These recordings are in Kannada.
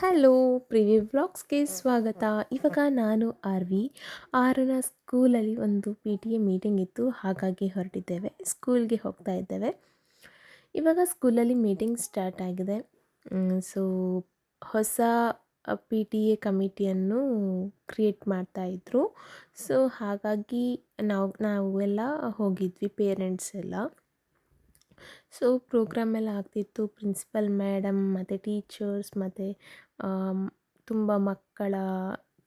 ಹಲೋ ಪ್ರಿವಿ ವ್ಲಾಗ್ಸ್ಗೆ ಸ್ವಾಗತ. ಇವಾಗ ನಾನು ಆರ್ವಿ. ಆರನ ಸ್ಕೂಲಲ್ಲಿ ಒಂದು ಪಿ ಟಿ ಎ ಮೀಟಿಂಗ್ ಇತ್ತು, ಹಾಗಾಗಿ ಹೊರಟಿದ್ದೇವೆ. ಸ್ಕೂಲ್ಗೆ ಹೋಗ್ತಾ ಇದ್ದೇವೆ. ಇವಾಗ ಸ್ಕೂಲಲ್ಲಿ ಮೀಟಿಂಗ್ ಸ್ಟಾರ್ಟ್ ಆಗಿದೆ. ಸೊ ಹೊಸ ಪಿ ಟಿ ಎ ಕಮಿಟಿಯನ್ನು ಕ್ರಿಯೇಟ್ ಮಾಡ್ತಾಯಿದ್ರು ಸೊ ಹಾಗಾಗಿ ನಾವು, ನಾವೆಲ್ಲ ಹೋಗಿದ್ವಿ, ಪೇರೆಂಟ್ಸ್ ಎಲ್ಲ. ಸೊ ಪ್ರೋಗ್ರಾಮ್ ಎಲ್ಲ ಆಗ್ತಿತ್ತು. ಪ್ರಿನ್ಸಿಪಲ್, ಮೇಡಮ್, ಮತ್ತು ಟೀಚರ್ಸ್, ಮತ್ತು ತುಂಬ ಮಕ್ಕಳ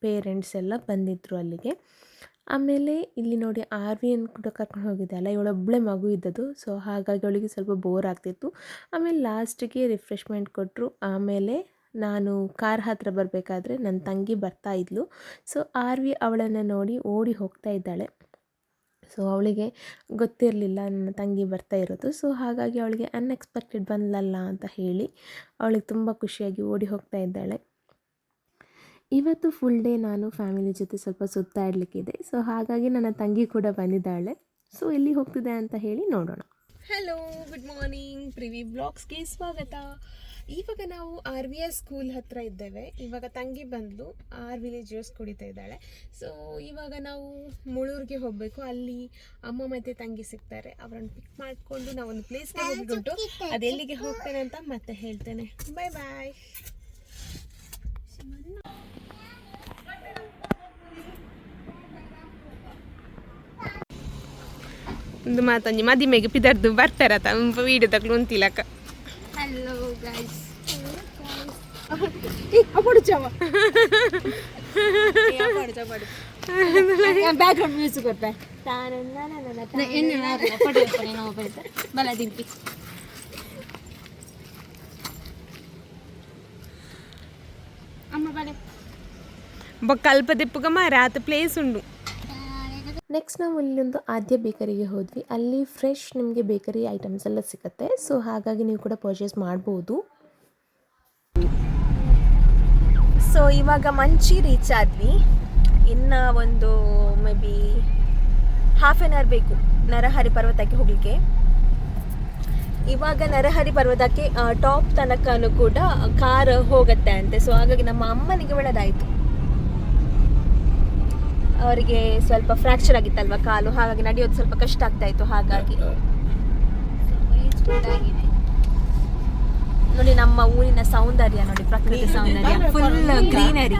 ಪೇರೆಂಟ್ಸ್ ಎಲ್ಲ ಬಂದಿದ್ದರು ಅಲ್ಲಿಗೆ. ಆಮೇಲೆ ಇಲ್ಲಿ ನೋಡಿ ಆರ್ವಿಯನ್ನು ಕೂಡ ಕರ್ಕೊಂಡು ಹೋಗಿದ್ದೆ ಅಲ್ಲ ಇವಳೊಬ್ಬಳೇ ಮಗು ಇದ್ದದ್ದು. ಸೊ ಹಾಗಾಗಿ ಅವಳಿಗೆ ಸ್ವಲ್ಪ ಬೋರ್ ಆಗ್ತಿತ್ತು. ಆಮೇಲೆ ಲಾಸ್ಟಿಗೆ ರಿಫ್ರೆಶ್ಮೆಂಟ್ ಕೊಟ್ಟರು ಆಮೇಲೆ ನಾನು ಕಾರ್ ಹತ್ತಿರ ಬರಬೇಕಾದ್ರೆ ನನ್ನ ತಂಗಿ ಬರ್ತಾ ಇದ್ಲು. ಸೊ ಆರ್ವಿ ಅವಳನ್ನು ನೋಡಿ ಓಡಿ ಹೋಗ್ತಾ ಇದ್ದಾಳೆ. ಸೊ ಅವಳಿಗೆ ಗೊತ್ತಿರಲಿಲ್ಲ, ನನ್ನ ತಂಗಿ ಬರ್ತಾ ಇರೋದು. ಸೊ ಹಾಗಾಗಿ ಅವಳಿಗೆ ಅನ್ಎಕ್ಸ್ಪೆಕ್ಟೆಡ್ ಬಂದಲ್ಲ ಅಂತ ಹೇಳಿ ಅವಳಿಗೆ ತುಂಬ ಖುಷಿಯಾಗಿ ಓಡಿ ಹೋಗ್ತಾ ಇದ್ದಾಳೆ. ಇವತ್ತು ಫುಲ್ ಡೇ ನಾನು ಫ್ಯಾಮಿಲಿ ಜೊತೆ ಸ್ವಲ್ಪ ಸುತ್ತಾಡಲಿಕ್ಕಿದೆ ಸೊ ಹಾಗಾಗಿ ನನ್ನ ತಂಗಿ ಕೂಡ ಬಂದಿದ್ದಾಳೆ. ಸೊ ಎಲ್ಲಿ ಹೋಗ್ತಿದೆ ಅಂತ ಹೇಳಿ ನೋಡೋಣ. ಹಲೋ ಗುಡ್ ಮಾರ್ನಿಂಗ್ ಪ್ರಿವಿ ಬ್ಲಾಗ್ಸ್ಗೆ ಸ್ವಾಗತ. ಇವಾಗ ನಾವು ಆರ್ ವಿ ಎಸ್ ಸ್ಕೂಲ್ ಹತ್ರ ಇದ್ದೇವೆ. ಇವಾಗ ತಂಗಿ ಬಂದ್ಲು. ಆರ್ ವಿಲೇಜ್ ಜ್ಯೂಸ್ ಕುಡಿತಾ ಇದ್ದಾಳೆ. ಸೊ ಇವಾಗ ನಾವು ಮುಳೂರಿಗೆ ಹೋಗಬೇಕು. ಅಲ್ಲಿ ಅಮ್ಮ ಮತ್ತೆ ತಂಗಿ ಸಿಗ್ತಾರೆ. ಅವರನ್ನು ಪಿಕ್ ಮಾಡಿಕೊಂಡು ನಾವು ಒಂದು ಪ್ಲೇಸ್ಗೆ ಹೋಗ್ಬಿಟ್ಟು ಅದೆಲ್ಲಿಗೆ ಹೋಗ್ತೇನೆ ಅಂತ ಮತ್ತೆ ಹೇಳ್ತೇನೆ. ಬಾಯ್ ಬಾಯ್ ಒಂದು ಮಾತಂಜಿ ಮದಿಮೆಗೆ ಪಿದರ್ದು ಬರ್ತಾರತ. ವೀಡಿಯೋ ತಗೊಂಡು ತಿಲಕ ಹಲೋ ಗೈಸ್ ಬ್ಯಾಕ್ಗ್ರೌಂಡ್ ಮ್ಯೂಸಿಕ್ ಕೊಡ್ತೆ ಬಲ ದಿಂಪಿ ಅಮ್ಮ ಬಲೆ ಬೊಕ್ಕ ಅಲ್ಪ ದಿಪ್ಪಗ ಮಾರ ಆತ ಪ್ಲೇಸ್ ಉಂಡು ನೆಕ್ಸ್ಟ್ ನಾವು ಇಲ್ಲೊಂದು ಆದ್ಯ ಬೇಕರಿಗೆ ಹೋದ್ವಿ. ಅಲ್ಲಿ ಫ್ರೆಶ್ ನಿಮಗೆ ಬೇಕರಿ ಐಟಮ್ಸ್ ಎಲ್ಲ ಸಿಗುತ್ತೆ. ಸೊ ಹಾಗಾಗಿ ನೀವು ಕೂಡ ಪರ್ಚೇಸ್ ಮಾಡ್ಬೋದು. ಸೊ ಇವಾಗ ಮಂಚಿ ರೀಚ್ ಆದ್ವಿ. ಇನ್ನು ಒಂದು may be half an hour ಬೇಕು ನರಹರಿ ಪರ್ವತಕ್ಕೆ ಹೋಗಲಿಕ್ಕೆ. ಇವಾಗ ನರಹರಿ ಪರ್ವತಕ್ಕೆ ಟಾಪ್ ತನಕನೂ ಕೂಡ ಕಾರ್ ಹೋಗುತ್ತೆ ಅಂತೆ. ಸೊ ಹಾಗಾಗಿ ನಮ್ಮ ಅಮ್ಮನಿಗೆ ಒಳ್ಳೆದಾಯಿತು. ಅವರಿಗೆ ಸ್ವಲ್ಪ ಫ್ರ್ಯಾಕ್ಚರ್ ಆಗಿತ್ತಲ್ವ ಕಾಲು? ಹಾಗಾಗಿ ನಡೆಯೋದು ಸ್ವಲ್ಪ ಕಷ್ಟ ಆಗ್ತಾ ಇತ್ತು, ಹಾಗಾಗಿ. ನೋಡಿ ನಮ್ಮ ಊರಿನ ಸೌಂದರ್ಯ ನೋಡಿ ಪ್ರಕೃತಿ ಸೌಂದರ್ಯ. ಫುಲ್ ಗ್ರೀನರಿ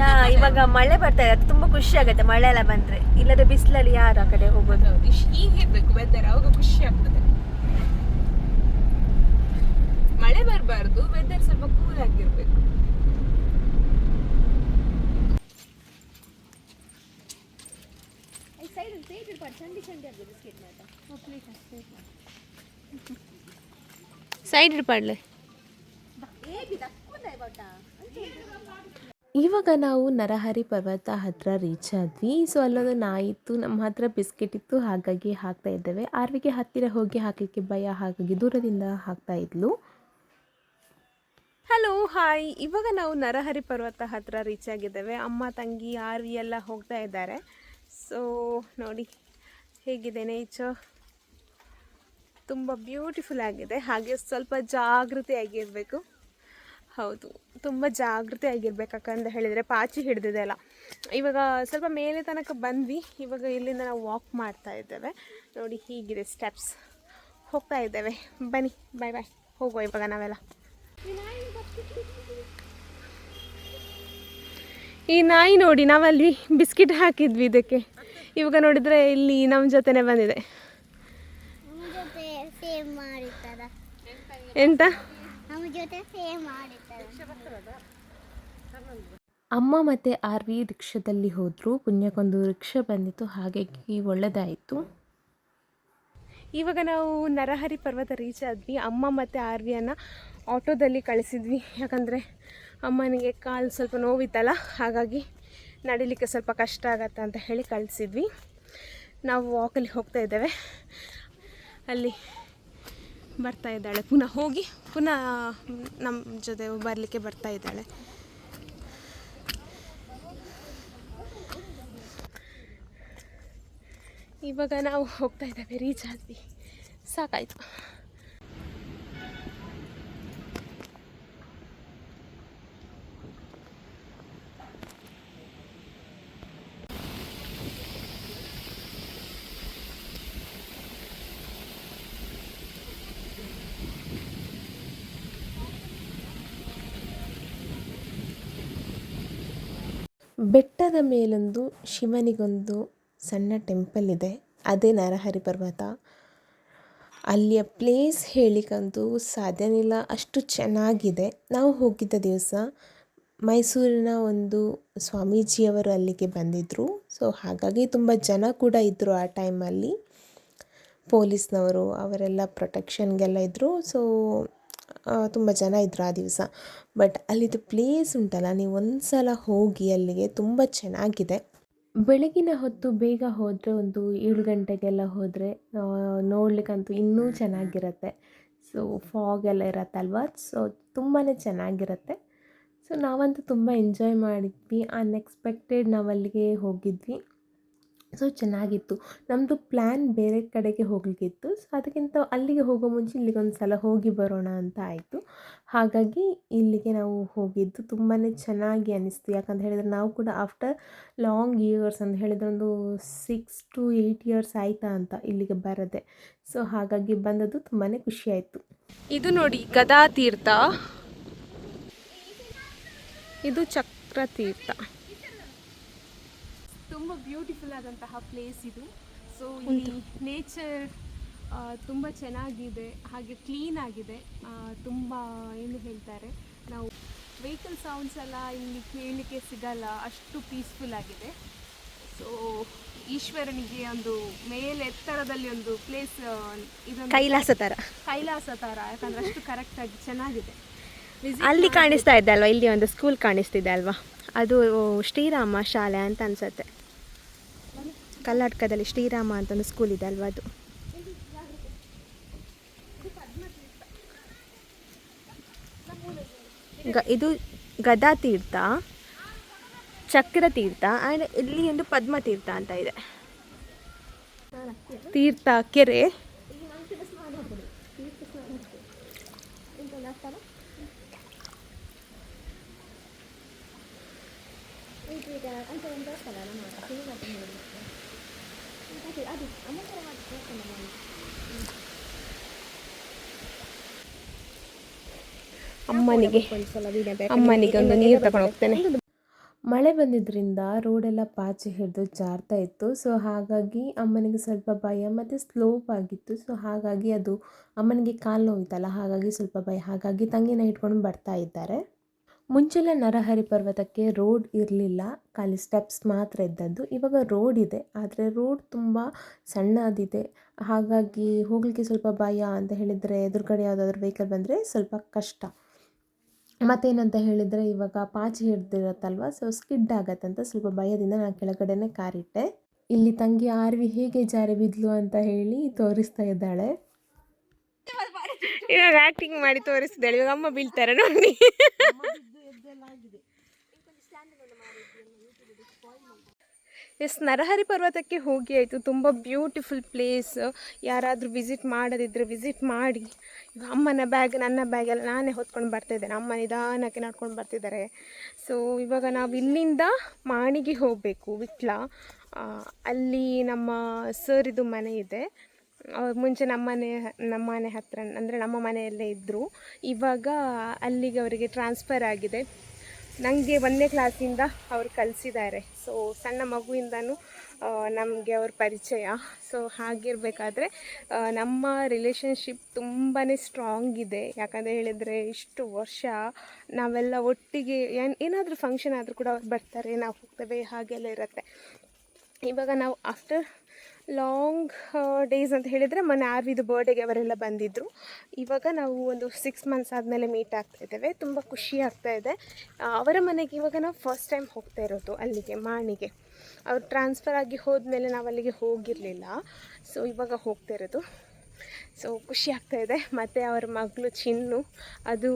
ಯಾ ಇವಾಗ ಮಳೆ ಬರ್ತಾ ಇದೆ ಅದು ತುಂಬಾ ಖುಷಿ ಆಗುತ್ತೆ ಮಳೆ ಎಲ್ಲ ಬಂದ್ರೆ. ಇಲ್ಲದ್ರೆ ಬಿಸಿಲಲ್ಲಿ ಯಾರು ಆ ಕಡೆ ಹೋಗೋದು? ಈಗ ಇರ್ಬೇಕು ವೆದರ್ ಅವಾಗ ಖುಷಿ ಆಗ್ತದೆ. ಮಳೆ ಬರಬಾರ್ದು ವೆದರ್ ಸ್ವಲ್ಪ ಕೂಲ್ ಆಗಿರ್ಬೇಕು. ಸೈಡ್ ಇಡ್ಪಾಡ್ಲೆ ಇವಾಗ ನಾವು ನರಹರಿ ಪರ್ವತ ಹತ್ರ ರೀಚ್ ಆದ್ವಿ. ಸೊ ಅಲ್ಲೊಂದು ನಾಯಿ ಇತ್ತು. ನಮ್ಮ ಹತ್ರ ಬಿಸ್ಕೆಟ್ ಇತ್ತು. ಹಾಗಾಗಿ ಹಾಕ್ತಾ ಇದ್ದೇವೆ. ಆರ್ವಿಗೆ ಹತ್ತಿರ ಹೋಗಿ ಹಾಕಲಿಕ್ಕೆ ಭಯ ಹಾಗಾಗಿ ದೂರದಿಂದ ಹಾಕ್ತಾ ಇದ್ಲು. ಹಲೋ ಹಾಯ್ ಇವಾಗ ನಾವು ನರಹರಿ ಪರ್ವತ ಹತ್ರ ರೀಚ್ ಆಗಿದ್ದೇವೆ. ಅಮ್ಮ ತಂಗಿ ಆರ್ವಿ ಎಲ್ಲ ಹೋಗ್ತಾ ಇದ್ದಾರೆ. ಸೊ ನೋಡಿ. ಹೇಗಿದೆ ನೇಚರ್? ತುಂಬ ಬ್ಯೂಟಿಫುಲ್ ಆಗಿದೆ. ಹಾಗೆ ಸ್ವಲ್ಪ ಜಾಗೃತಿಯಾಗಿರಬೇಕು. ಹೌದು, ತುಂಬ ಜಾಗೃತಿ ಆಗಿರ್ಬೇಕು ಅಂತ ಹೇಳಿದರೆ ಪಾಚಿ ಹಿಡಿದಿದೆ ಅಲ್ಲ. ಇವಾಗ ಸ್ವಲ್ಪ ಮೇಲೆ ತನಕ ಬಂದ್ವಿ. ಇವಾಗ ಇಲ್ಲಿಂದ ನಾವು ವಾಕ್ ಮಾಡ್ತಾ ಇದ್ದೇವೆ. ನೋಡಿ ಹೀಗಿದೆ ಸ್ಟೆಪ್ಸ್ ಹೋಗ್ತಾ ಇದ್ದೇವೆ. ಬನ್ನಿ ಬಾಯ್ ಬಾಯ್ ಹೋಗುವ ಇವಾಗ ನಾವೆಲ್ಲ. ಈ ನಾಯಿ ನೋಡಿ ನಾವಲ್ಲಿ ಬಿಸ್ಕಿಟ್ ಹಾಕಿದ್ವಿ ಇದಕ್ಕೆ. ಇವಾಗ ನೋಡಿದರೆ ಇಲ್ಲಿ ನಮ್ಮ ಜೊತೆನೆ ಬಂದಿದೆ. ಎಂತ? ಅಮ್ಮ ಮತ್ತೆ ಆರ್ ವಿ ರಿಕ್ಷಾದಲ್ಲಿ ಹೋದರು. ಪುಣ್ಯಕ್ಕೊಂದು ರಿಕ್ಷಾ ಬಂದಿತ್ತು. ಹಾಗಾಗಿ ಒಳ್ಳೆದಾಯಿತು. ಇವಾಗ ನಾವು ನರಹರಿ ಪರ್ವತ ರೀಚ್ ಆದ್ವಿ. ಅಮ್ಮ ಮತ್ತೆ ಆರ್ ವಿಯನ್ನು ಆಟೋದಲ್ಲಿ ಕಳಿಸಿದ್ವಿ. ಯಾಕಂದರೆ ಅಮ್ಮನಿಗೆ ಕಾಲು ಸ್ವಲ್ಪ ನೋವಿತ್ತಲ್ಲ, ಹಾಗಾಗಿ ನಡಿಲಿಕ್ಕೆ ಸ್ವಲ್ಪ ಕಷ್ಟ ಆಗತ್ತೆ ಅಂತ ಹೇಳಿ ಕಳಿಸಿದ್ವಿ. ನಾವು ವಾಕಲ್ಲಿ ಹೋಗ್ತಾ ಇದ್ದೇವೆ. ಅಲ್ಲಿ ಬರ್ತಾ ಇದ್ದಾಳೆ. ಪುನಃ ಹೋಗಿ, ಪುನಃ ನಮ್ಮ ಜೊತೆ ಬರಲಿಕ್ಕೆ ಬರ್ತಾ ಇದ್ದಾಳೆ. ಇವಾಗ ನಾವು ಹೋಗ್ತಾ ಇದ್ದೇವೆ ರೀಚ್ ಆದ್ವಿ ಸಾಕಾಯಿತು. ಬೆಟ್ಟದ ಮೇಲೊಂದು ಶಿವನಿಗೊಂದು ಸಣ್ಣ ಟೆಂಪಲ್ ಇದೆ. ಅದೇ ನರಹರಿ ಪರ್ವತ. ಅಲ್ಲಿಯ ಪ್ಲೇಸ್ ಹೇಳಿಕಂತೂ ಸಾಧ್ಯನಿಲ್ಲ. ಅಷ್ಟು ಚೆನ್ನಾಗಿದೆ. ನಾವು ಹೋಗಿದ್ದ ದಿವಸ ಮೈಸೂರಿನ ಒಂದು ಸ್ವಾಮೀಜಿಯವರು ಅಲ್ಲಿಗೆ ಬಂದಿದ್ದರು ಸೊ ಹಾಗಾಗಿ ತುಂಬ ಜನ ಕೂಡ ಇದ್ದರು ಆ ಟೈಮಲ್ಲಿ ಪೊಲೀಸ್ನವರು ಅವರೆಲ್ಲ ಪ್ರೊಟೆಕ್ಷನ್ಗೆಲ್ಲ ಇದ್ದರು ಸೊ ತುಂಬ ಜನ ಇದ್ರು ಆ ದಿವಸ. ಬಟ್ ಅಲ್ಲಿದ್ದು ಪ್ಲೇಸ್ ಉಂಟಲ್ಲ, ನೀವು ಒಂದು ಸಲ ಹೋಗಿ ಅಲ್ಲಿಗೆ ತುಂಬ ಚೆನ್ನಾಗಿದೆ. ಬೆಳಗಿನ ಹೊತ್ತು ಬೇಗ ಹೋದರೆ ಒಂದು ಏಳು ಗಂಟೆಗೆಲ್ಲ ಹೋದರೆ ನೋಡಲಿಕ್ಕಂತೂ ಇನ್ನೂ ಚೆನ್ನಾಗಿರುತ್ತೆ. ಸೊ ಫಾಗ್ ಎಲ್ಲ ಇರತ್ತಲ್ವ? ಸೊ ತುಂಬಾ ಚೆನ್ನಾಗಿರುತ್ತೆ. ಸೊ ನಾವಂತೂ ತುಂಬ ಎಂಜಾಯ್ ಮಾಡಿದ್ವಿ. ಅನ್ಎಕ್ಸ್ಪೆಕ್ಟೆಡ್ ನಾವು ಅಲ್ಲಿಗೆ ಹೋಗಿದ್ವಿ. ಸೊ ಚೆನ್ನಾಗಿತ್ತು. ನಮ್ಮದು ಪ್ಲ್ಯಾನ್ ಬೇರೆ ಕಡೆಗೆ ಹೋಗಲಿಕ್ಕಿತ್ತು. ಸೊ ಅದಕ್ಕಿಂತ ಅಲ್ಲಿಗೆ ಹೋಗೋ ಮುಂಚೆ ಇಲ್ಲಿಗೊಂದು ಸಲ ಹೋಗಿ ಬರೋಣ ಅಂತ ಆಯಿತು. ಹಾಗಾಗಿ ಇಲ್ಲಿಗೆ ನಾವು ಹೋಗಿದ್ದು ತುಂಬಾ ಚೆನ್ನಾಗಿ ಅನ್ನಿಸ್ತು ಯಾಕಂತ ಹೇಳಿದರೆ ನಾವು ಕೂಡ ಆಫ್ಟರ್ ಲಾಂಗ್ ಇಯರ್ಸ್ ಅಂತ ಹೇಳಿದರೆ ಒಂದು ಸಿಕ್ಸ್ ಟು ಏಯ್ಟ್ ಇಯರ್ಸ್ ಆಯಿತಾ ಅಂತ ಇಲ್ಲಿಗೆ ಬರದೆ. ಸೊ ಹಾಗಾಗಿ ಬಂದದ್ದು ತುಂಬಾ ಖುಷಿ ಆಯಿತು. ಇದು ನೋಡಿ ಗದಾ ತೀರ್ಥ. ಇದು ಚಕ್ರ ತೀರ್ಥ ತುಂಬ ಬ್ಯೂಟಿಫುಲ್ ಆದಂತಹ ಪ್ಲೇಸ್ ಇದು. ಸೊ ಇಲ್ಲಿ ನೇಚರ್ ತುಂಬ ಚೆನ್ನಾಗಿದೆ ಹಾಗೆ ಕ್ಲೀನ್ ಆಗಿದೆ. ತುಂಬ ಏನು ಹೇಳ್ತಾರೆ ನಾವು ವೆಹಿಕಲ್ ಸೌಂಡ್ಸ್ ಎಲ್ಲ ಇಲ್ಲಿ ಕೇಳಲಿಕ್ಕೆ ಸಿಗಲ್ಲ ಅಷ್ಟು ಪೀಸ್ಫುಲ್ ಆಗಿದೆ. ಸೊ ಈಶ್ವರನಿಗೆ ಒಂದು ಮೇಲೆ ಎತ್ತರದಲ್ಲಿ ಒಂದು ಪ್ಲೇಸ್ ಇದೊಂದು ಕೈಲಾಸ ಥರ. ಕೈಲಾಸ ಥರ ಯಾಕಂದ್ರೆ ಅಷ್ಟು ಕರೆಕ್ಟಾಗಿ ಚೆನ್ನಾಗಿದೆ. ಅಲ್ಲಿ ಕಾಣಿಸ್ತಾ ಇದೆ ಅಲ್ವಾ? ಇಲ್ಲಿ ಒಂದು ಸ್ಕೂಲ್ ಕಾಣಿಸ್ತಿದೆ ಅಲ್ವಾ? ಅದು ಶ್ರೀರಾಮ ಶಾಲೆ ಅಂತ ಅನ್ಸುತ್ತೆ. ಕರ್ನಾಟಕದಲ್ಲಿ ಶ್ರೀರಾಮ ಅಂತ ಒಂದು ಸ್ಕೂಲ್ ಇದೆ ಅಲ್ವಾ ಅದು? ಗ, ಇದು ಗದಾ ತೀರ್ಥ, ಚಕ್ರ ತೀರ್ಥ ಆ್ಯಂಡ್ ಇಲ್ಲಿ ಒಂದು ಪದ್ಮ ತೀರ್ಥ ಅಂತ ಇದೆ. ತೀರ್ಥ ಕೆರೆ. ಅಮ್ಮನಿಗೆ. ಅಮ್ಮನಿಗೆ ಒಂದು ನೀರು ತಗೊಂಡು ಹೋಗ್ತೇನೆ. ಮಳೆ ಬಂದಿದ್ದರಿಂದ ರೋಡೆಲ್ಲ ಪಾಚಿ ಹಿಡಿದು ಜಾರ್ತಾ ಇತ್ತು. ಸೊ ಹಾಗಾಗಿ ಅಮ್ಮನಿಗೆ ಸ್ವಲ್ಪ ಭಯ ಮತ್ತು ಸ್ಲೋಪ್ ಆಗಿತ್ತು. ಸೊ ಹಾಗಾಗಿ ಅದು ಅಮ್ಮನಿಗೆ ಕಾಲು ನೋಯ್ತಲ್ಲ ಹಾಗಾಗಿ ಸ್ವಲ್ಪ ಭಯ. ಹಾಗಾಗಿ ತಂಗಿನ ಇಟ್ಕೊಂಡು ಬರ್ತಾ ಇದ್ದಾರೆ. ಮುಂಚೆಲ್ಲ ನರಹರಿ ಪರ್ವತಕ್ಕೆ ರೋಡ್ ಇರಲಿಲ್ಲ. ಖಾಲಿ ಸ್ಟೆಪ್ಸ್ ಮಾತ್ರ ಇದ್ದದ್ದು. ಇವಾಗ ರೋಡ್ ಇದೆ. ಆದರೆ ರೋಡ್ ತುಂಬ ಸಣ್ಣದಿದೆ. ಹಾಗಾಗಿ ಹೋಗಲಿಕ್ಕೆ ಸ್ವಲ್ಪ ಭಯ ಅಂತ ಹೇಳಿದರೆ ಎದುರುಗಡೆ ಯಾವುದಾದ್ರೂ ವೆಹಿಕಲ್ ಬಂದರೆ ಸ್ವಲ್ಪ ಕಷ್ಟ. ಮತ್ತೇನಂತ ಹೇಳಿದರೆ ಇವಾಗ ಪಾಚಿ ಹಿಡ್ದಿರತ್ತಲ್ವ? ಸೊ ಸ್ಕಿಡ್ ಆಗತ್ತಂತ ಸ್ವಲ್ಪ ಭಯದಿಂದ ನಾನು ಕೆಳಗಡೆನೆ ಕಾರಿಟ್ಟೆ ಇಲ್ಲಿ ತಂಗಿ ಆರ್ವಿ ಹೇಗೆ ಜಾರಿ ಬಿದ್ಲು ಅಂತ ಹೇಳಿ ತೋರಿಸ್ತಾ ಇದ್ದಾಳೆ. ಇವಾಗ ಆಕ್ಟಿಂಗ್ ಮಾಡಿ ತೋರಿಸ್ತಾಳೆ ಇವಾಗ ಅಮ್ಮ ಬೀಳ್ತಾರೆ ನೋಡಿ. ಎಸ್, ನರಹರಿ ಪರ್ವತಕ್ಕೆ ಹೋಗಿ ಆಯಿತು. ತುಂಬ ಬ್ಯೂಟಿಫುಲ್ ಪ್ಲೇಸ್ ಯಾರಾದರೂ ವಿಸಿಟ್ ಮಾಡದಿದ್ದರೆ ವಿಸಿಟ್ ಮಾಡಿ. ಅಮ್ಮನ ಬ್ಯಾಗ್ ನನ್ನ ಬ್ಯಾಗ್ ಎಲ್ಲ ನಾನೇ ಹೊತ್ಕೊಂಡು ಬರ್ತಾಯಿದ್ದೇನೆ ಅಮ್ಮ ನಿಧಾನಕ್ಕೆ ನಡ್ಕೊಂಡು ಬರ್ತಿದ್ದಾರೆ. ಸೊ ಇವಾಗ ನಾವು ಇಲ್ಲಿಂದ ಮಾಣಿಗೆ ಹೋಗಬೇಕು, ವಿಟ್ಲ. ಅಲ್ಲಿ ನಮ್ಮ ಸರ್ ಇದು ಮನೆ ಇದೆ. ಮುಂಚೆ ನಮ್ಮ ಮನೆ ನಮ್ಮ ಮನೆ ಹತ್ರ, ಅಂದರೆ ನಮ್ಮ ಮನೆಯಲ್ಲೇ ಇದ್ದರು ಇವಾಗ ಅಲ್ಲಿಗೆ ಅವರಿಗೆ ಟ್ರಾನ್ಸ್ಫರ್ ಆಗಿದೆ. ನನಗೆ ಒಂದನೇ ಕ್ಲಾಸಿಂದ ಅವರು ಕಲಿಸಿದ್ದಾರೆ. ಸೊ ಸಣ್ಣ ಮಗುವಿಂದನೂ ನಮಗೆ ಅವ್ರ ಪರಿಚಯ. ಸೊ ಹಾಗಿರಬೇಕಾದ್ರೆ ನಮ್ಮ ರಿಲೇಷನ್ಶಿಪ್ ತುಂಬಾ ಸ್ಟ್ರಾಂಗ್ ಇದೆ. ಯಾಕಂದರೆ ಹೇಳಿದರೆ ಇಷ್ಟು ವರ್ಷ ನಾವೆಲ್ಲ ಒಟ್ಟಿಗೆ, ಏನು, ಏನಾದರೂ ಫಂಕ್ಷನ್ ಆದರೂ ಕೂಡ ಅವ್ರು ಬರ್ತಾರೆ, ನಾವು ಹೋಗ್ತೇವೆ, ಹಾಗೆಲ್ಲ ಇರುತ್ತೆ. ಇವಾಗ ನಾವು ಆಫ್ಟರ್ ಲಾಂಗ್ ಡೇಸ್ ಅಂತ ಹೇಳಿದರೆ ಮೊನ್ನೆ ಆರ್ವಿದು ಬರ್ಡೇಗೆ ಅವರೆಲ್ಲ ಬಂದಿದ್ದರು ಇವಾಗ ನಾವು ಒಂದು ಸಿಕ್ಸ್ ಮಂತ್ಸ್ ಆದಮೇಲೆ ಮೀಟ್ ಆಗ್ತಾ ಇದ್ದೇವೆ. ತುಂಬ ಖುಷಿ ಆಗ್ತಾ ಇದೆ. ಅವರ ಮನೆಗೆ ಇವಾಗ ನಾವು ಫಸ್ಟ್ ಟೈಮ್ ಹೋಗ್ತಾ ಇರೋದು ಅಲ್ಲಿಗೆ, ಮಾಣಿಗೆ. ಅವ್ರು ಟ್ರಾನ್ಸ್ಫರ್ ಆಗಿ ಹೋದ್ಮೇಲೆ ನಾವು ಅಲ್ಲಿಗೆ ಹೋಗಿರಲಿಲ್ಲ. ಸೊ ಇವಾಗ ಹೋಗ್ತಾ ಇರೋದು. ಸೊ ಖುಷಿ ಆಗ್ತಾ ಇದೆ. ಮತ್ತು ಅವರ ಮಗಳು ಚಿನ್ನು. ಅದು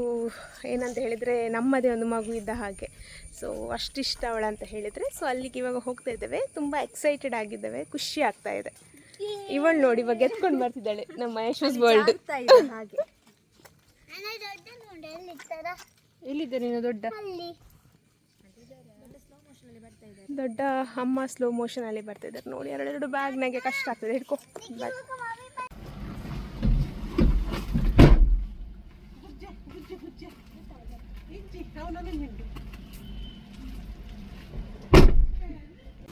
ಏನಂತ ಹೇಳಿದರೆ ನಮ್ಮದೇ ಒಂದು ಮಗು ಇದ್ದ ಹಾಗೆ. ಸೊ ಅಷ್ಟಿಷ್ಟ ಅವಳಂತ ಹೇಳಿದರೆ. ಸೊ ಅಲ್ಲಿಗೆ ಇವಾಗ ಹೋಗ್ತಾ ಇದ್ದೇವೆ. ತುಂಬ ಎಕ್ಸೈಟೆಡ್ ಆಗಿದ್ದೇವೆ. ಖುಷಿ ಆಗ್ತಾ ಇದೆ. ಇವಳು ನೋಡಿ ಇವಾಗ ಎತ್ಕೊಂಡು ಬರ್ತಿದ್ದಾಳೆ ನಮ್ಮ ಯಶಸ್ ವರ್ಲ್ಡ್ ಹಾಗೆ. ಎಲ್ಲಿದ್ದೆ ನೀನು ದೊಡ್ಡ? ಅಲ್ಲಿ. ದೊಡ್ಡ ಅಮ್ಮ ಸ್ಲೋ ಮೋಷನ್ ಅಲ್ಲಿ ಬರ್ತಾ ಇದ್ದಾರೆ ನೋಡಿ ಎರಡೆರಡು ಬ್ಯಾಗ್ನಾಗೆ ಕಷ್ಟ ಆಗ್ತದೆ. ಹಿಡ್ಕೊ. ಬ್ಯಾಗ್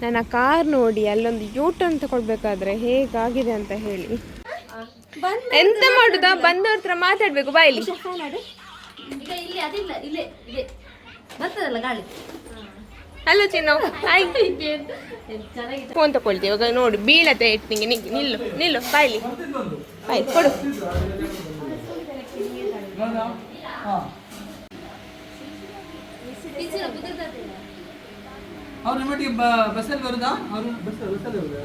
ನನ್ನ ಕಾರ್ ನೋಡಿ ಅಲ್ಲೊಂದು ಯೂ ಟರ್ನ್ ತಗೊಳ್ಬೇಕಾದ್ರೆ ಹೇಗಾಗಿದೆ ಅಂತ ಹೇಳಿ. ಎಂತ ಮಾಡುದಾ? ಬಂದವ್ರ ಹತ್ರ ಮಾತಾಡ್ಬೇಕು ಬಾಯ್ಲಿ ಈಗ ಇಲ್ಲಿ ಅದಿಲ್ಲ ಇಲ್ಲೇ ಇದೆ. ಬರ್ತದಲ್ಲ ಗಾಳಿ? ಹಲೋ ಚಿನ್ನು ಫೋನ್ ತಗೊಳ್ತೀವಿ ಇವಾಗ ನೋಡಿ ಬೀಳತ್ತೆ ಇಟ್ ನಿಂಗೆ ನಿಲ್ಲು ನಿಲ್ಲು ಬಾಯ್ಲಿ ಬಾಯ್ ಕೊಡು. ಅವ್ರು ನಿಮ್ಮೊಟ್ಟಿಗೆ ಬಸ್ಸಲ್ಲಿ ಬರುದಾ? ಅವರು ಬಸ್ ಬಸ್ಸಲ್ಲಿ ಬರುದಾ?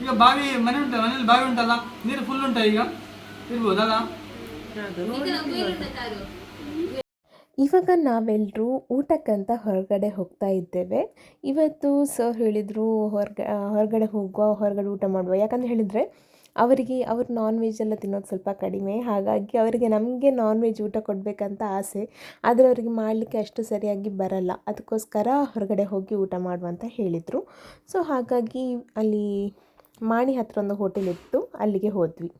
ಈಗ ಬಾವಿ ಮನೆ ಉಂಟಲ್ಲ ಮನೇಲಿ ಬಾವಿ ಉಂಟಲ್ಲ? ನೀರು ಫುಲ್ ಉಂಟಾ ಈಗ? ಇರ್ಬೋದಲ್ಲ? ಇವಾಗ ನಾವೆಲ್ಲರೂ ಊಟಕ್ಕಂತ ಹೊರಗಡೆ ಹೋಗ್ತಾ ಇದ್ದೇವೆ. ಇವತ್ತು ಸರ್ ಹೇಳಿದರು, ಹೊರಗ, ಹೊರಗಡೆ ಹೋಗುವ, ಹೊರಗಡೆ ಊಟ ಮಾಡುವ. ಯಾಕಂತ ಹೇಳಿದರೆ, ಅವರಿಗೆ, ಅವರು ನಾನ್ ವೆಜ್ ಎಲ್ಲ ತಿನ್ನೋದು ಸ್ವಲ್ಪ ಕಡಿಮೆ. ಹಾಗಾಗಿ ಅವರಿಗೆ ನಮಗೆ ನಾನ್ ವೆಜ್ ಊಟ ಕೊಡಬೇಕಂತ ಆಸೆ. ಆದರೆ ಅವರಿಗೆ ಮಾಡಲಿಕ್ಕೆ ಅಷ್ಟು ಸರಿಯಾಗಿ ಬರಲ್ಲ. ಅದಕ್ಕೋಸ್ಕರ ಹೊರಗಡೆ ಹೋಗಿ ಊಟ ಮಾಡುವಂತ ಹೇಳಿದರು. ಸೊ ಹಾಗಾಗಿ ಅಲ್ಲಿ ಮಾಣಿ ಹತ್ತಿರ ಒಂದು ಹೋಟೆಲ್ ಇತ್ತು. ಅಲ್ಲಿಗೆ ಹೋದ್ವಿ.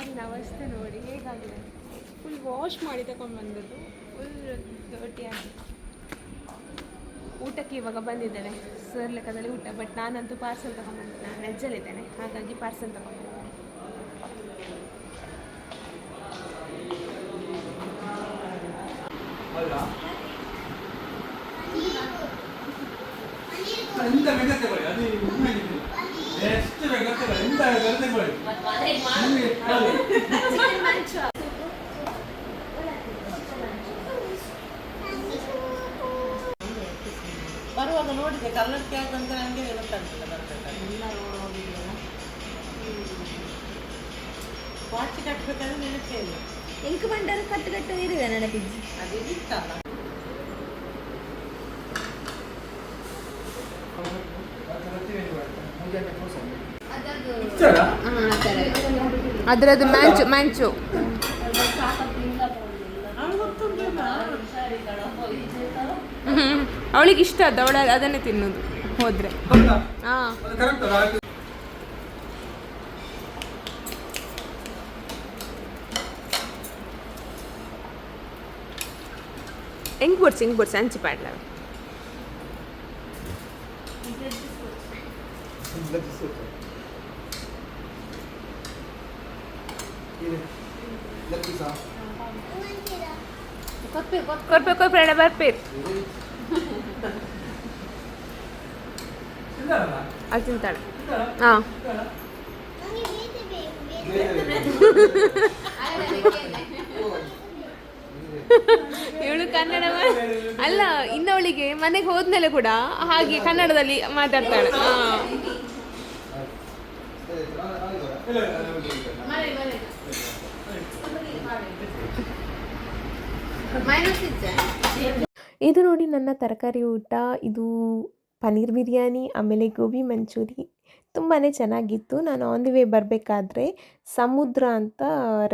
ನನ್ನ ಕಾರಿನ ಅವಸ್ಥೆ ನೋಡಿ ಹೇಗಾಗಿದೆ? ಫುಲ್ ವಾಶ್ ಮಾಡಿ ತಗೊಂಡು ಬಂದದ್ದು ಫುಲ್ ಆಗಿ. ಊಟಕ್ಕೆ ಇವಾಗ ಬಂದಿದ್ದೇನೆ. ಸರ್ ಲೆಕ್ಕದಲ್ಲಿ ಊಟ ಬಟ್ ನಾನಂತೂ ಪಾರ್ಸೆಲ್ ತಗೊಂಡ್ಬಂದಿದ್ದೆ. ನಾನು ವೆಜ್ಜಲ್ಲಿದ್ದೇನೆ ಹಾಗಾಗಿ ಪಾರ್ಸೆಲ್ ತಗೊಂಡ್ಬಂದಿದ್ದೆ ಎಂತ ಬೇಕಾದ್ರೆ ತಗೊಳ್ಳಿ ಅದು ಉಮ್ಮೆಗಿದೆ. ಎಷ್ಟು ಬೇಕಾದ್ರೆ ತಗೊಳ್ಳಿ ಎಂತ ಬೇಕಾದ್ರೆ ತಗೊಳ್ಳಿ ನಿಮ್ಗೆ ಹೌದು. ಬರುವಾಗ ನೋಡಿದೆ ಕಲ್ಲರ್ ಕ್ಯಾಗ್ ಅಂತ ನನಗೆ ನೆನಪಾಗ್ತದೆ ಬರ್ಬೇಕಾದ್ರೆ ವಾಚ್ ಕಟ್ಟಬೇಕಾದ್ರೆ ನೆನಪೇ ಇಲ್ಲ. ಎಂಕು ಬಂಡಾರ ಕಟ್ಟು ಕಟ್ಟು ಇರುವೆ ನೆನಪಿಜ್ಜಿ ಅದು ಇತ್ತಲ್ಲ? ಅದರದ್ದು ಮ್ಯಾಂಚು ಮ್ಯಾಂಚು. ಅವಳಿಗೆ ಇಷ್ಟ ಅದು ಅವಳ ಅದನ್ನೇ ತಿನ್ನೋದು ಹೋದ್ರೆ. ಹೌದಾ? ಹಾಂ. ಹೆಂಗೆ ಬಿಡ್ಸಿ ಹೆಂಗೆ ಬಿಡ್ಸಿ? ಹಂಚಿ ಪಾಡ್ಲ. ಕೊರ್ಪೆ ಕೊರ್ಪೆ ಬರ್ಪೇರು? ಅದು ತಿಂತಾಳೆ? ಹಾಂ ಇವಳು ಕನ್ನಡ ಅಲ್ಲ ಇನ್ನವಳಿಗೆ ಮನೆಗೆ ಹೋದ್ಮೇಲೆ ಕೂಡ ಹಾಗೆ ಕನ್ನಡದಲ್ಲಿ ಮಾತಾಡ್ತಾಳೆ. ಹಾಂ. ಇದು ನೋಡಿ ನನ್ನ ತರಕಾರಿ ಊಟ. ಇದು ಪನ್ನೀರ್ ಬಿರಿಯಾನಿ, ಆಮೇಲೆ ಗೋಬಿ ಮಂಚೂರಿ. ತುಂಬಾ ಚೆನ್ನಾಗಿತ್ತು. ನಾನು ಆನ್ ದಿ ವೇ ಬರಬೇಕಾದ್ರೆ ಸಮುದ್ರ ಅಂತ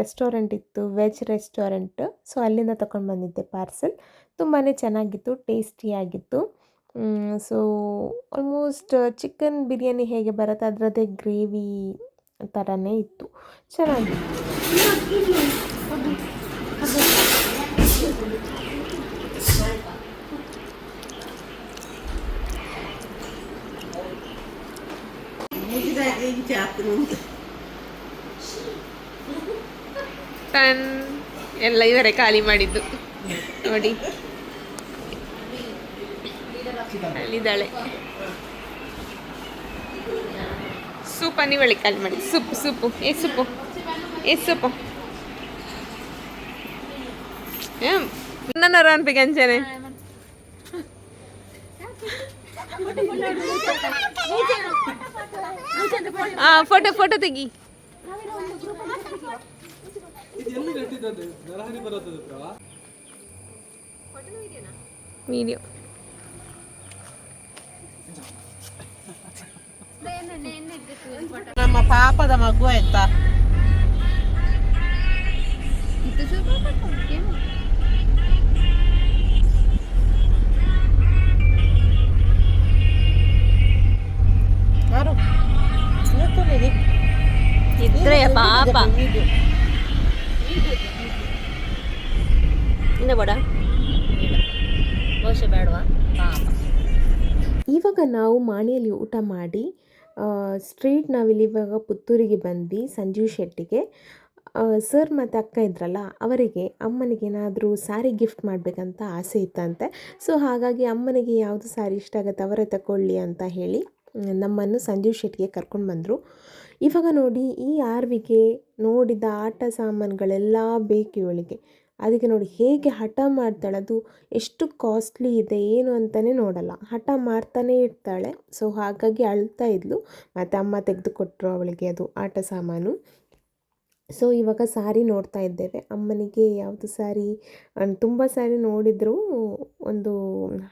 ರೆಸ್ಟೋರೆಂಟ್ ಇತ್ತು ವೆಜ್ ರೆಸ್ಟೋರೆಂಟ್ ಸೊ ಅಲ್ಲಿಂದ ತಗೊಂಡು ಬಂದಿದ್ದೆ ಪಾರ್ಸೆಲ್ ತುಂಬಾ ಚೆನ್ನಾಗಿತ್ತು ಟೇಸ್ಟಿಯಾಗಿತ್ತು ಸೊ ಆಲ್ಮೋಸ್ಟ್ ಚಿಕನ್ ಬಿರಿಯಾನಿ ಹೇಗೆ ಬರುತ್ತೆ, ಅದರದ್ದೇ ಗ್ರೇವಿ ಥರನೇ ಇತ್ತು. ಚೆನ್ನಾಗಿತ್ತು. ಇಂಚೆ ಹಾಕ್ತೀನಿ ಟನ್ ಎಲ್ಲ ಇವರೇ ಖಾಲಿ ಮಾಡಿದ್ದು. ನೋಡಿ. ಅಲ್ಲಿದ್ದಾಳೆ. ಸೂಪ ನೀವಳಿ ಖಾಲಿ ಮಾಡಿ. Soup, soup. ಏ ಸೂಪು. ಏ, ಸೂಪು. ನನ್ನ ಅನ್ಬೇಕು ಅಂಚನೆ ಆ ಫೋಟೋ ಫೋಟೋ ತೆಗಿ. ವಿಡಿಯೋ ನಮ್ಮ ಪಾಪದ ಮಗು ಆಯ್ತಾ ಇದ್ರೆ ಪಾಪ. ಇನ್ನ ಬೇಡ. ಬಹುಶಃ ಬೇಡವಾ? ಪಾಪ. ಇವಾಗ ನಾವು ಮಾಣಿಯಲ್ಲಿ ಊಟ ಮಾಡಿ ಸ್ಟ್ರೀಟ್ ನಾವಿಲ್ಲಿ ಇವಾಗ ಪುತ್ತೂರಿಗೆ ಬಂದ್ವಿ ಸಂಜೀವ್ ಶೆಟ್ಟಿಗೆ. ಸರ್ ಮತ್ತು ಅಕ್ಕ ಇದ್ರಲ್ಲ ಅವರಿಗೆ ಅಮ್ಮನಿಗೆ ಸಾರಿ ಸ್ಯಾರಿ ಗಿಫ್ಟ್ ಮಾಡಬೇಕಂತ ಆಸೆ ಇತ್ತಂತೆ. ಸೊ ಹಾಗಾಗಿ ಅಮ್ಮನಿಗೆ ಯಾವುದು ಸಾರಿ ಇಷ್ಟ ಆಗುತ್ತೆ ಅವರೇ ತಗೊಳ್ಳಿ ಅಂತ ಹೇಳಿ. ನಮ್ಮನ್ನು ಸಂಜೀವ್ ಶೆಟ್ಟಿಗೆ ಕರ್ಕೊಂಡು ಬಂದರು. ಇವಾಗ ನೋಡಿ, ಈ ಆರ್ವಿಗೆ ನೋಡಿದ ಆಟ ಸಾಮಾನುಗಳೆಲ್ಲ ಬೇಕು ಇವಳಿಗೆ. ಅದಕ್ಕೆ ನೋಡಿ ಹೇಗೆ ಹಠ ಮಾಡ್ತಾಳೆ ಅದು ಎಷ್ಟು ಕಾಸ್ಟ್ಲಿ ಇದೆ, ಏನು ಅಂತಲೇ ನೋಡಲ್ಲ. ಹಠ ಮಾಡ್ತಾನೆ ಇರ್ತಾಳೆ. ಸೊ ಹಾಗಾಗಿ ಅಳ್ತಾ ಇದ್ಲು. ಮತ್ತು ಅಮ್ಮ ತೆಗೆದುಕೊಟ್ರು ಅವಳಿಗೆ ಅದು ಆಟ ಸಾಮಾನು. ಸೊ, ಇವಾಗ ಸಾರಿ ನೋಡ್ತಾ ಇದ್ದೇವೆ. ಅಮ್ಮನಿಗೆ ಯಾವುದು ಸಾರಿ ತುಂಬ ಸಾರಿ ನೋಡಿದ್ರು, ಒಂದು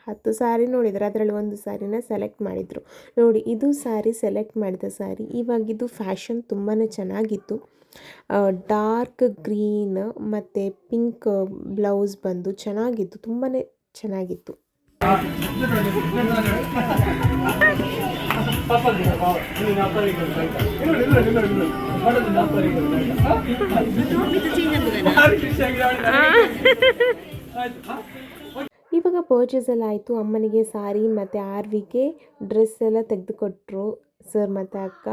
ಹತ್ತು ಸಾರಿ ನೋಡಿದ್ರು, ಅದರಲ್ಲಿ ಒಂದು ಸಾರಿನ ಸೆಲೆಕ್ಟ್ ಮಾಡಿದರು. ನೋಡಿ, ಇದು ಸಾರಿ ಸೆಲೆಕ್ಟ್ ಮಾಡಿದ ಸಾರಿ. ಇವಾಗಿದ್ದು ಫ್ಯಾಷನ್ ತುಂಬಾ ಚೆನ್ನಾಗಿತ್ತು. ಡಾರ್ಕ್ ಗ್ರೀನ್ ಮತ್ತು ಪಿಂಕ್ ಬ್ಲೌಸ್ ಬಂದು ಚೆನ್ನಾಗಿತ್ತು ತುಂಬಾ ಚೆನ್ನಾಗಿತ್ತು. ಇವಾಗ ಪರ್ಚೇಸ್ ಎಲ್ಲ ಆಯಿತು. ಅಮ್ಮನಿಗೆ ಸಾರಿ ಮತ್ತು ಆರ್ವಿಗೆ ಡ್ರೆಸ್ ಎಲ್ಲ ತೆಗೆದುಕೊಟ್ರು ಸರ್ ಮತ್ತು ಅಕ್ಕ.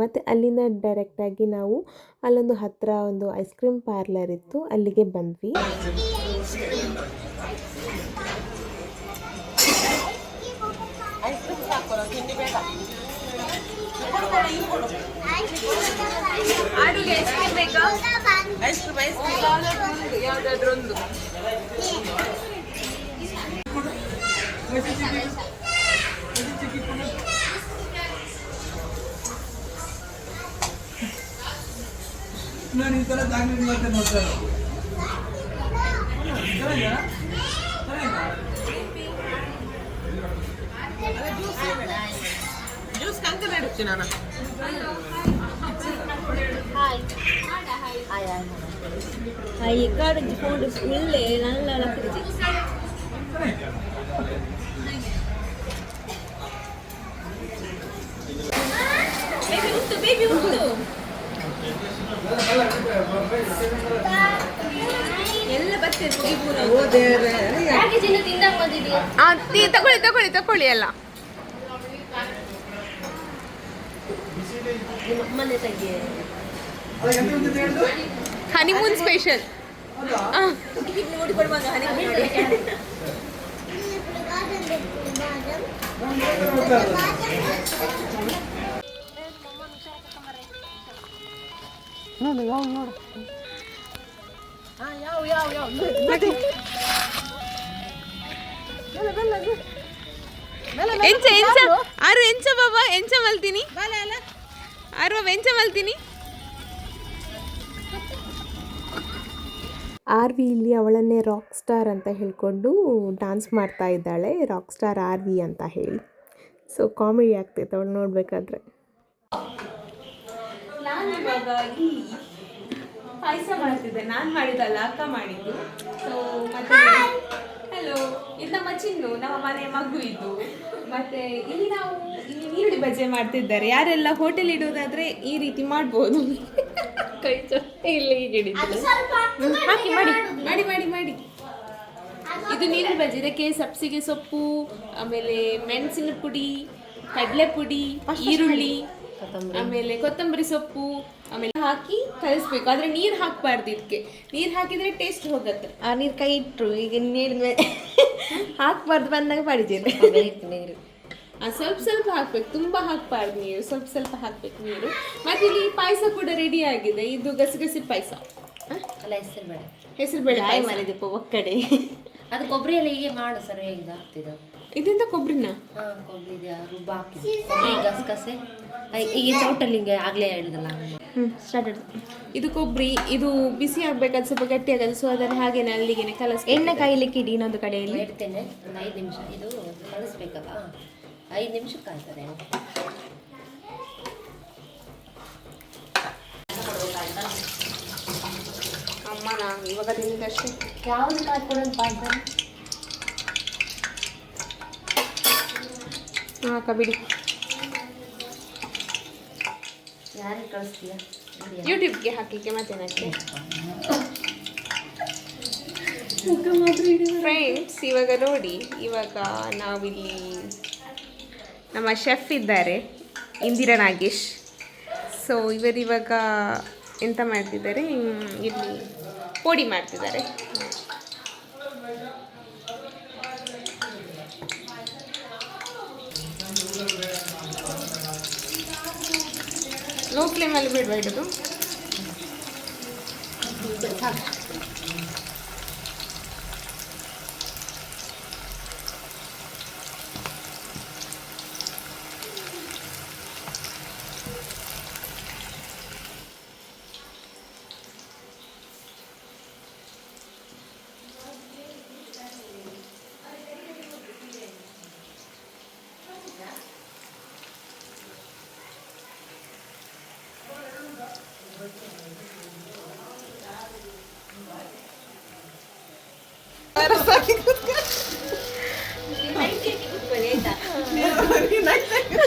ಮತ್ತು ಅಲ್ಲಿಂದ ಡೈರೆಕ್ಟಾಗಿ ನಾವು ಅಲ್ಲೊಂದು ಹತ್ತಿರ ಒಂದು ಐಸ್ ಕ್ರೀಮ್ ಪಾರ್ಲರ್ ಇತ್ತು. ಅಲ್ಲಿಗೆ ಬಂದ್ವಿ. ಐಸ್ ಕ್ರೀಮ್ ಐಸ್ ಕ್ರೀಮ್ ಯಾವುದಾದ್ರೊಂದು. ನಾನು ಈ ಥರ ಚಾಕ್ಲೇಟ್ ಮಾಡ್ತೇನೆ ನೋಡ್ತಾರೆ ಜ್ಯೂಸ್ ಇಡುತ್ತೆ ನಾನು ಉಂಟು ಎಲ್ಲ ತಗೊಳ್ಳಿ ತಗೊಳ್ಳಿ ತಗೊಳ್ಳಿ ಎಲ್ಲ. ಮನೆ ತೆಗಿ ಹನಿಮೂನ್ ಸ್ಪೆಷಲ್ ನೋಡಿ ಹನಿಮೂನ್ ಹನಿ ನೋಡಿ ನೋಡು ಯಾವ ನೋಡು ಹಾ. ಯಾವ ಯಾವ ಯಾವ ನೋಡಿ ಎಂಚ ಎಂಚ. ಆರು ಎಂಚ ಬಾಬಾ ಎಂಚ ಮಲ್ತೀನಿ. ಆರು ಎಂಚ ಆರ್ ವಿ ಇಲ್ಲಿ ಅವಳನ್ನೇ ರಾಕ್ ಸ್ಟಾರ್ ಅಂತ ಹೇಳಿಕೊಂಡು ಡ್ಯಾನ್ಸ್ ಮಾಡ್ತಾ ಇದ್ದಾಳೆ. ರಾಕ್ ಸ್ಟಾರ್ ಆರ್ವಿ ಅಂತ ಹೇಳಿ. ಸೊ ಕಾಮಿಡಿ ಆಗ್ತೈತೆ ಅವಳು ನೋಡಬೇಕಾದ್ರೆ. ನಾನು ಇವಾಗ ಇಲ್ಲಿ ಪಾಯಸ ಮಾಡ್ತಿದ್ದೆ. ನಾನು ಮಾಡಿದ್ದಲ್ಲ ಅಕ್ಕ ಮಾಡಿದ್ದು. ಸೊ ಮತ್ತೆ ಹಲೋ ಇದು ನಮ್ಮ ಚಿನ್ನು ನಮ್ಮ ಮನೆ ಮಗು ಇದು. ಮತ್ತೆ ಇಲ್ಲಿ ನಾವು ಇಲ್ಲಿ ನೀರುಳ್ಳಿ ಬಜ್ಜೆ ಮಾಡ್ತಿದ್ದಾರೆ. ಯಾರೆಲ್ಲ ಹೋಟೆಲ್ ಇಡೋದಾದ್ರೆ ಈ ರೀತಿ ಮಾಡ್ಬೋದು. ಕೈ ಇಲ್ಲಿ ಹ್ಮ್, ಹಾಕಿ ಮಾಡಿ ಮಾಡಿ ಮಾಡಿ ಮಾಡಿ. ಇದು ನೀರುಳ್ಳಿ ಬಜ್ಜಿ ಇದಕ್ಕೆ ಸಬ್ಸಿಗೆ ಸೊಪ್ಪು ಆಮೇಲೆ ಮೆಣಸಿನ ಪುಡಿ ಕಡಲೆ ಪುಡಿ ಈರುಳ್ಳಿ. ಕೊತ್ತಂಬರಿ. ಆಮೇಲೆ ಕೊತ್ತಂಬರಿ ಸೊಪ್ಪು ಆಮೇಲೆ ಹಾಕಿ ಕಲಿಸ್ಬೇಕು. ಆದ್ರೆ ನೀರು ಹಾಕ್ಬಾರ್ದು ಇದಕ್ಕೆ ನೀರು ಹಾಕಿದ್ರೆ ಟೇಸ್ಟ್ ಹೋಗುತ್ತೆ. ಆ ನೀರ್ ಕೈ ಇಟ್ಟರು ಈಗ ನೀರು ಹಾಕ್ಬಾರ್ದು ಬಂದಾಗ ಪಡಿತೀರಿ ನೀರು. ಆ, ಸ್ವಲ್ಪ ಸ್ವಲ್ಪ ಹಾಕ್ಬೇಕು. ತುಂಬಾ ಹಾಕ್ಬಾರ್ದು ನೀರು. ಸ್ವಲ್ಪ ಸ್ವಲ್ಪ ಹಾಕ್ಬೇಕು ನೀರು. ಮತ್ತೆ ಇಲ್ಲಿ ಪಾಯಸ ಕೂಡ ರೆಡಿ ಆಗಿದೆ. ಇದು ಗಸಗಸೆ ಪಾಯಸ. ಅಲ್ಲ ಹೆಸರು ಬೇಡ ಹೆಸರು ಬೇಡ ಒಕ್ಕಡೆ. ಅದು ಕೊಬ್ಬರಿ ಎಲ್ಲ ಹೀಗೆ ಮಾಡು ಹೇಗೆ ಇದಾಗ್ತಿದ್ದು ಇದೆಂತ ಕೊಬ್ಬರಿನ ಹಾ. ಕೊಬ್ಬರಿ ಇದೆ ರುಬ್ಬ ಗಸಗಸೆ ಈಗ ಚೌಟಲ್ಲಿ ಹಿಂಗೆ ಆಗಲೇ ಹೇಳಿದಲ್ಲ ಹ್ಞೂ ಸ್ಟಾರ್ಟ್ ಇದು ಕೊಬ್ಬರಿ ಇದು ಬಿಸಿ ಆಗ್ಬೇಕಾದ್ರೆ ಸ್ವಲ್ಪ ಗಟ್ಟಿ ಆಗೋದು ಸೊ ಅದನ್ನು ಹಾಗೇನೆ ಅಲ್ಲಿಗೆ ಕಲಸ ಎಣ್ಣೆ ಕಾಯಲಿಕ್ಕೆ ಇಡಿ ಇನ್ನೊಂದು ಕಡೆಯಲ್ಲಿ ಇಡ್ತೇನೆ ಒಂದು ಐದು ನಿಮಿಷ. ಇದು ಕಲಿಸ್ಬೇಕಲ್ಲ? ಐದು ನಿಮಿಷಕ್ಕೆ ಆಯ್ತದೆ ಅಮ್ಮ ನಾನು ಇವಾಗ ತಿಂದಷ್ಟೇ ಯಾವುದು ಮಾಡ್ಕೊಡೋದು ಪಾಯ್ಸ ಹಾಕ ಬಿಡಿ. ಯಾರಿಗೆ ಕಳಿಸ್ತೀಯ? ಯೂಟ್ಯೂಬ್ಗೆ ಹಾಕಲಿಕ್ಕೆ ಮತ್ತೆ ನನಗೆ ಫ್ರೆಂಡ್ಸ್ ಇವಾಗ ನೋಡಿ ಇವಾಗ ನಾವಿಲ್ಲಿ ನಮ್ಮ ಶೆಫ್ ಇದ್ದಾರೆ ಇಂದಿರಾ ನಾಗೇಶ್. ಸೊ ಇವರಿವಾಗ ಎಂತ ಮಾಡ್ತಿದ್ದಾರೆ? ಇಲ್ಲಿ ಪೋಡಿ ಮಾಡ್ತಿದ್ದಾರೆ. ಲೋ ಫ್ಲೇಮಲ್ಲಿ ಬಿಡುವ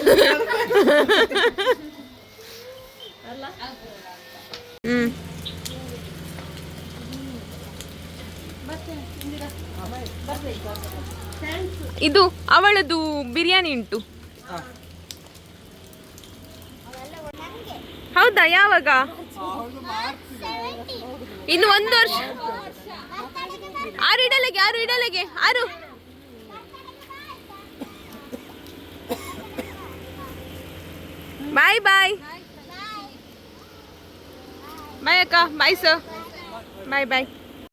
ಇದು ಅವಳದು ಬಿರಿಯಾನಿ ಉಂಟು. ಹೌದಾ ಯಾವಾಗ? ಇನ್ನು ಒಂದು ವರ್ಷ. ಆರು ಇಡಲೆಗೆ ಆರು ಇಡಲೆಗೆ ಆರು. ಬಾಯ್ ಬಾಯ್ ಬಾಯ್ ಅಕ್ಕ ಬಾಯ್ ಸರ್ ಬಾಯ್ ಬಾಯ್